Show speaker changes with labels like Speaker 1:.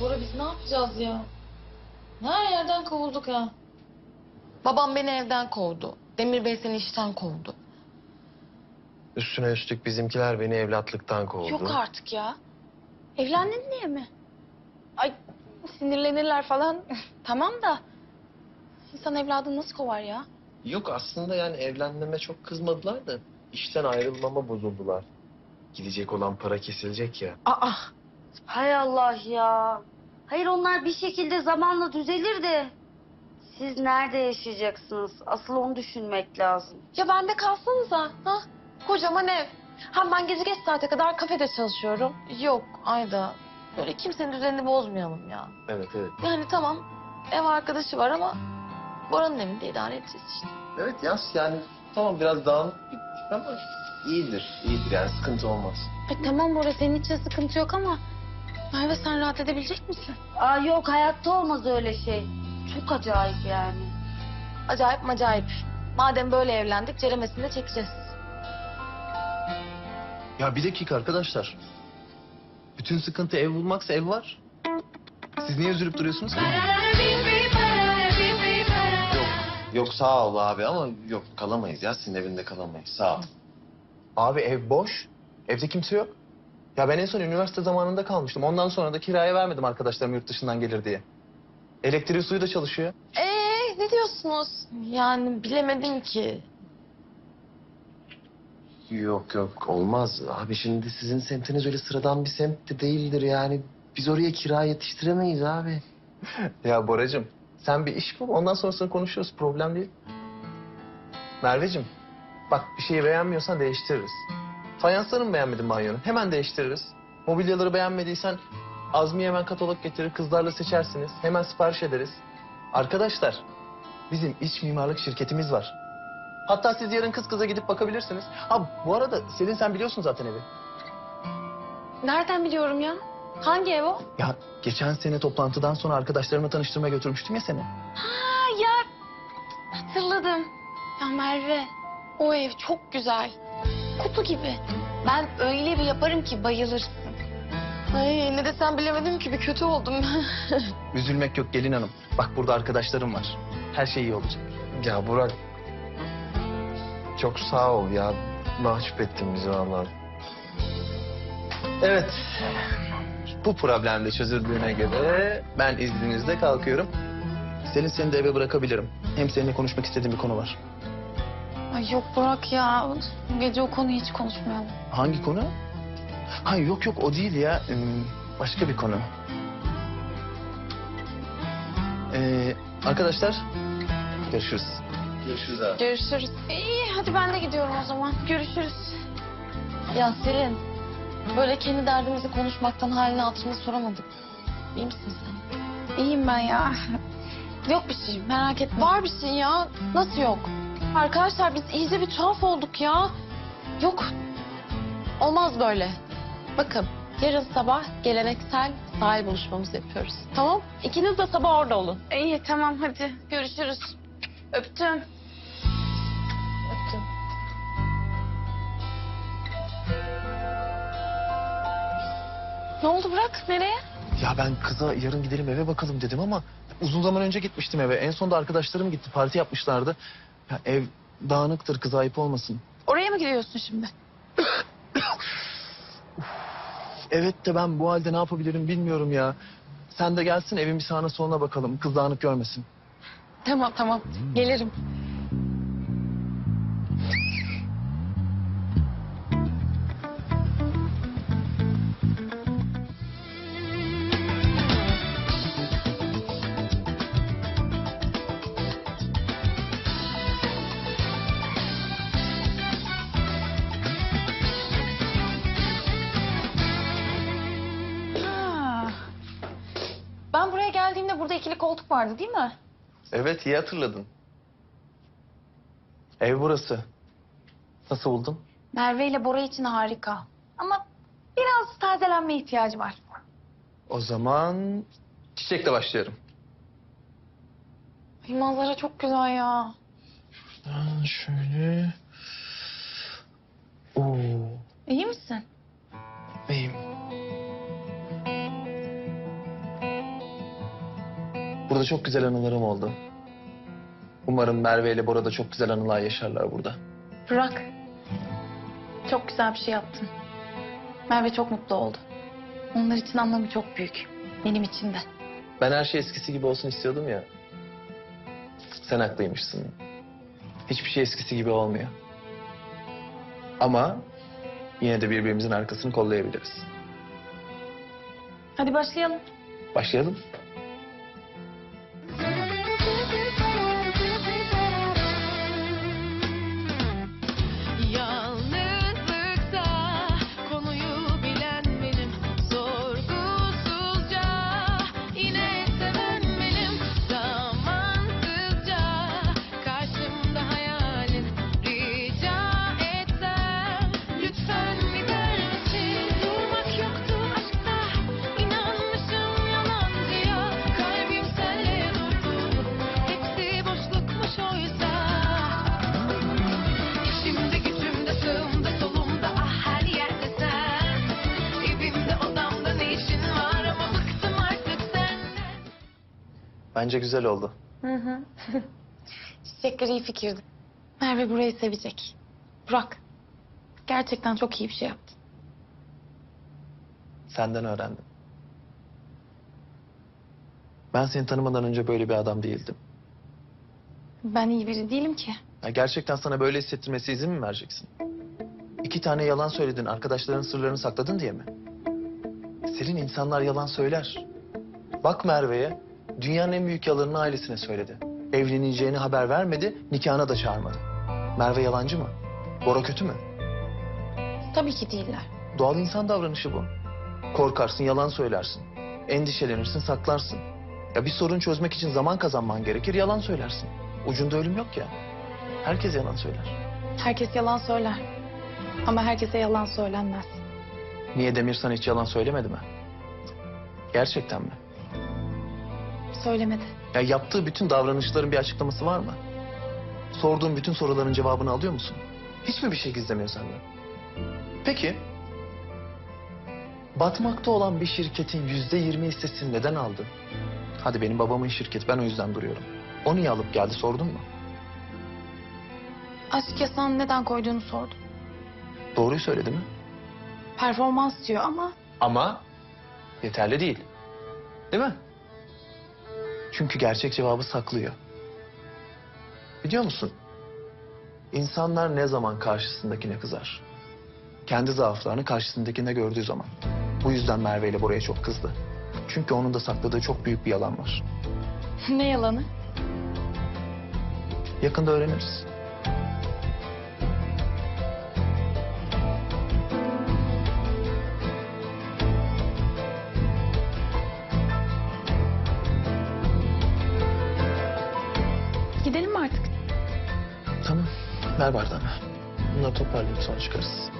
Speaker 1: Bora biz ne yapacağız ya? Her yerden kovulduk ha. Babam beni evden kovdu. Demir Bey seni işten kovdu.
Speaker 2: Üstüne üstlük bizimkiler beni evlatlıktan kovdu.
Speaker 3: Yok artık ya. Evlendin diye mi? Ay sinirlenirler falan. tamam da insan evladını nasıl kovar ya?
Speaker 2: Yok aslında yani evlenmeme çok kızmadılar da işten ayrılmama bozuldular. Gidecek olan para kesilecek ya.
Speaker 1: Aa,
Speaker 4: Hay Allah ya. Hayır onlar bir şekilde zamanla düzelir de siz nerede yaşayacaksınız? Asıl onu düşünmek lazım.
Speaker 1: ya bende kalsanıza. Ha? Kocaman ev. Hem ben gece geç saate kadar kafede çalışıyorum. Yok Ayda. Böyle kimsenin düzenini bozmayalım ya.
Speaker 2: Evet evet.
Speaker 1: Yani tamam ev arkadaşı var ama Bora'nın evinde idare edeceğiz işte.
Speaker 2: Evet yaz yani tamam biraz dağınık bir ama iyidir. iyidir yani sıkıntı olmaz.
Speaker 3: E, tamam Bora senin için sıkıntı yok ama Merve sen rahat edebilecek misin?
Speaker 4: Aa yok hayatta olmaz öyle şey. Çok acayip yani.
Speaker 1: Acayip macayip. Madem böyle evlendik ceremesini de çekeceğiz.
Speaker 5: Ya bir dakika arkadaşlar. Bütün sıkıntı ev bulmaksa ev var. Siz niye üzülüp duruyorsunuz?
Speaker 2: Yok, yok sağ ol abi ama yok kalamayız ya senin evinde kalamayız sağ ol.
Speaker 5: Abi ev boş. Evde kimse yok. Ya ben en son üniversite zamanında kalmıştım. Ondan sonra da kiraya vermedim arkadaşlarım yurt dışından gelir diye. Elektriği suyu da çalışıyor.
Speaker 1: Ee ne diyorsunuz? Yani bilemedim ki.
Speaker 2: Yok yok olmaz abi şimdi sizin semtiniz öyle sıradan bir semt de değildir yani. Biz oraya kira yetiştiremeyiz abi.
Speaker 5: Ya Boracığım sen bir iş bul ondan sonrasını konuşuyoruz. Problem değil. Merveciğim bak bir şeyi beğenmiyorsan değiştiririz. Fayansları mı beğenmedin banyonu? Hemen değiştiririz. Mobilyaları beğenmediysen Azmi'ye hemen katalog getirir kızlarla seçersiniz. Hemen sipariş ederiz. Arkadaşlar bizim iç mimarlık şirketimiz var. Hatta siz yarın kız kıza gidip bakabilirsiniz. Ha bu arada Selin sen biliyorsun zaten evi.
Speaker 3: Nereden biliyorum ya? Hangi ev o?
Speaker 5: Ya geçen sene toplantıdan sonra arkadaşlarımla tanıştırmaya götürmüştüm ya seni.
Speaker 3: Ha ya hatırladım. Ya Merve o ev çok güzel. Kutu gibi. Ben öyle bir yaparım ki bayılırsın.
Speaker 1: Ay ne desem bilemedim ki bir kötü oldum.
Speaker 5: Üzülmek yok gelin hanım. Bak burada arkadaşlarım var. Her şey iyi olacak.
Speaker 2: Ya Burak çok sağ ol ya. Mahcup ettin bizi vallahi.
Speaker 5: Evet. Bu problem de çözüldüğüne göre ben izninizle kalkıyorum. Selin seni de eve bırakabilirim. Hem seninle konuşmak istediğim bir konu var.
Speaker 3: Ay yok Burak ya. Bu gece o konuyu hiç konuşmayalım.
Speaker 5: Hangi konu? Ha yok yok o değil ya. Hmm, Başka bir konu. Ee, arkadaşlar görüşürüz.
Speaker 2: Görüşürüz abi.
Speaker 3: Görüşürüz. İyi hadi ben de gidiyorum o zaman. Görüşürüz.
Speaker 1: ya Selin böyle kendi derdimizi konuşmaktan halini hatırını soramadık. İyi misin sen?
Speaker 3: İyiyim ben ya. Yok bir şey merak etme.
Speaker 1: Var bir şey ya. Nasıl yok? Arkadaşlar biz iyice bir tuhaf olduk ya. Yok. Olmaz böyle. Bakın yarın sabah geleneksel sahil buluşmamızı yapıyoruz. Tamam? İkiniz de sabah orada olun.
Speaker 3: İyi tamam hadi görüşürüz. Öptüm.
Speaker 1: Öptüm.
Speaker 3: Ne oldu Burak? Nereye?
Speaker 5: Ya ben kıza yarın gidelim eve bakalım dedim ama uzun zaman önce gitmiştim eve. En son da arkadaşlarım gitti parti yapmışlardı. Ya ev dağınıktır kıza ayıp olmasın.
Speaker 3: Oraya mı gidiyorsun şimdi?
Speaker 5: Evet de ben bu halde ne yapabilirim bilmiyorum ya. Sen de gelsin evin bir sağına soluna bakalım. Kız dağınık görmesin.
Speaker 3: Tamam tamam gelirim. Geldiğimde burada ikili koltuk vardı değil mi?
Speaker 5: Evet iyi hatırladın. Ev burası. Nasıl buldun?
Speaker 3: Merve ile Bora için harika. Ama biraz tazelenme ihtiyacı var.
Speaker 5: O zaman çiçekle başlayalım.
Speaker 3: Ay, manzara çok güzel ya.
Speaker 5: Aa, şöyle. Oo,
Speaker 3: İyi misin?
Speaker 5: beyim. Burada çok güzel anılarım oldu. Umarım Merve ile Bora da çok güzel anılar yaşarlar burada.
Speaker 3: Burak. Çok güzel bir şey yaptın. Merve çok mutlu oldu. Onlar için anlamı çok büyük. Benim için de.
Speaker 5: Ben her şey eskisi gibi olsun istiyordum ya. Sen haklıymışsın. Hiçbir şey eskisi gibi olmuyor. Ama yine de birbirimizin arkasını kollayabiliriz.
Speaker 3: Hadi başlayalım.
Speaker 5: Başlayalım. Bence güzel oldu.
Speaker 3: Hı hı. Çiçekler iyi fikirdi. Merve burayı sevecek. Burak. Gerçekten çok iyi bir şey yaptın.
Speaker 5: Senden öğrendim. Ben seni tanımadan önce böyle bir adam değildim.
Speaker 3: Ben iyi biri değilim ki.
Speaker 5: Ya gerçekten sana böyle hissettirmesi izin mi vereceksin? İki tane yalan söyledin, arkadaşların sırlarını sakladın diye mi? Selin insanlar yalan söyler. Bak Merve'ye, dünyanın en büyük yalanını ailesine söyledi. Evleneceğini haber vermedi, nikahına da çağırmadı. Merve yalancı mı? Bora kötü mü?
Speaker 3: Tabii ki değiller.
Speaker 5: Doğal insan davranışı bu. Korkarsın, yalan söylersin. Endişelenirsin, saklarsın. Ya bir sorun çözmek için zaman kazanman gerekir, yalan söylersin. Ucunda ölüm yok ya. Herkes yalan söyler.
Speaker 3: Herkes yalan söyler. Ama herkese yalan söylenmez.
Speaker 5: Niye Demir sana hiç yalan söylemedi mi? Gerçekten mi?
Speaker 3: Söylemedi.
Speaker 5: Ya yaptığı bütün davranışların bir açıklaması var mı? Sorduğun bütün soruların cevabını alıyor musun? Hiç mi bir şey gizlemiyor senden? Peki. Batmakta olan bir şirketin yüzde yirmi hissesini neden aldın? Hadi benim babamın şirketi ben o yüzden duruyorum. O niye alıp geldi sordun mu?
Speaker 3: Aşk yasağını neden koyduğunu sordum.
Speaker 5: Doğruyu söyledi mi?
Speaker 3: Performans diyor ama
Speaker 5: Ama yeterli değil. Değil mi? Çünkü gerçek cevabı saklıyor. Biliyor musun? İnsanlar ne zaman karşısındakine kızar? Kendi zaaflarını karşısındakinde gördüğü zaman. Bu yüzden Merve ile Bora'ya çok kızdı. Çünkü onun da sakladığı çok büyük bir yalan var.
Speaker 3: ne yalanı?
Speaker 5: Yakında öğreniriz. Tamam. Ver bardağını. Bunları toparlayıp sonra çıkarız.